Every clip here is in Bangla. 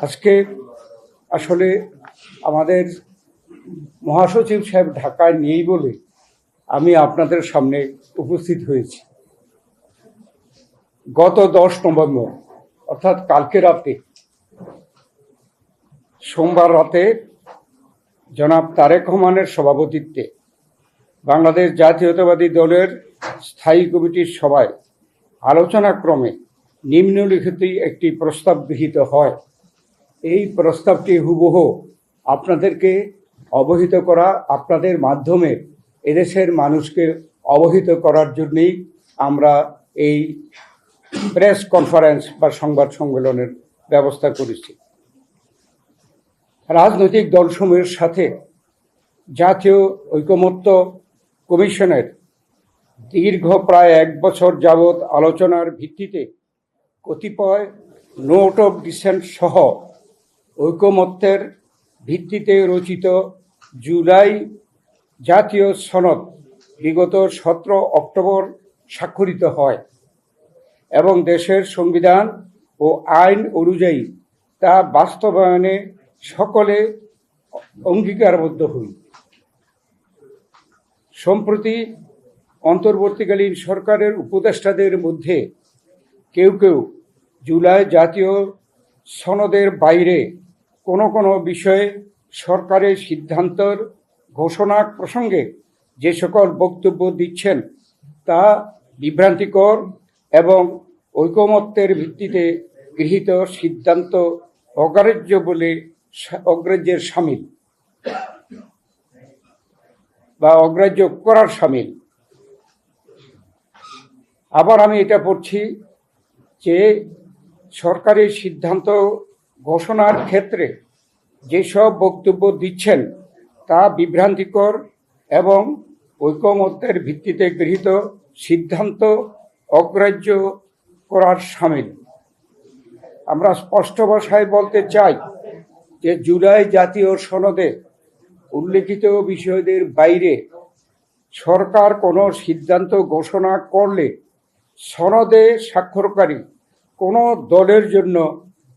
আজকে আসলে আমাদের মহাসচিব সাহেব ঢাকায় নেই বলে আমি আপনাদের সামনে উপস্থিত হয়েছি। গত দশ নভেম্বর, অর্থাৎ কালকে রাতে, সোমবার রাতে জনাব তারেক রহমানের সভাপতিত্বে বাংলাদেশ জাতীয়তাবাদী দলের স্থায়ী কমিটির সভায় আলোচনাক্রমে নিম্নলিখিত একটি প্রস্তাব গৃহীত হয়। এই প্রস্তাবটি হুবহু আপনাদেরকে অবহিত করা, আপনাদের মাধ্যমে এদেশের মানুষকে অবহিত করার জন্যই আমরা এই প্রেস কনফারেন্স বা সংবাদ সম্মেলনের ব্যবস্থা করেছি। রাজনৈতিক দলসমূহের সাথে জাতীয় ঐকমত্য কমিশনের দীর্ঘ প্রায় এক বছর যাবৎ আলোচনার ভিত্তিতে কতিপয় নোট অফ ডিসেন্ট সহ ঐকমত্যের ভিত্তিতে রচিত জুলাই জাতীয় সনদ বিগত সতেরো অক্টোবর স্বাক্ষরিত হয় এবং দেশের সংবিধান ও আইন অনুযায়ী তা বাস্তবায়নে সকলে অঙ্গীকারবদ্ধ হই। সম্প্রতি অন্তর্বর্তীকালীন সরকারের উপদেষ্টাদের মধ্যে কেউ কেউ জুলাই জাতীয় সনদের বাইরে কোনো কোনো বিষয়ে সরকারের সিদ্ধান্তর ঘোষণা প্রসঙ্গে যে সকল বক্তব্য দিচ্ছেন তা বিভ্রান্তিকর এবং ঐকমত্যের ভিত্তিতে গৃহীত সিদ্ধান্ত অগ্রাহ্য বলে অগ্রাহ্যের সামিল বা অগ্রাহ্য করার সামিল। আবার আমি এটা পড়ছি যে সরকারি সিদ্ধান্ত ঘোষণার ক্ষেত্রে যেসব বক্তব্য দিচ্ছেন তা বিভ্রান্তিকর এবং ঐকমত্যের ভিত্তিতে গৃহীত সিদ্ধান্ত অগ্রাহ্য করার সামিল। আমরা স্পষ্ট ভাষায় বলতে চাই যে জুলাই জাতীয় সনদে উল্লেখিত বিষয়দের বাইরে সরকার কোনো সিদ্ধান্ত ঘোষণা করলে সনদে স্বাক্ষরকারী কোনো দলের জন্য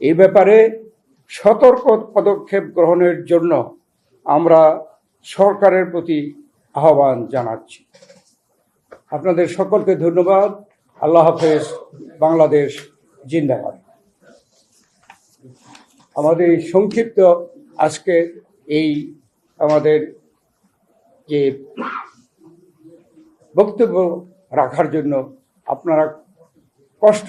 এ ব্যাপারে সতর্ক পদক্ষেপ গ্রহণের জন্য আমরা সরকারের প্রতি আহ্বান জানাচ্ছি। আপনাদের সকলকে ধন্যবাদ। আল্লাহ হাফেজ। বাংলাদেশ জিন্দাবাদ। আমাদের এই সংক্ষিপ্ত আজকে এই আমাদের যে বক্তব্য রাখার জন্য আপনারা কষ্ট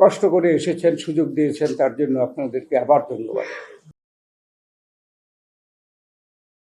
কষ্ট করে এসেছেন সুযোগ দিয়েছেন তার জন্য আপনাদেরকে আবার ধন্যবাদ।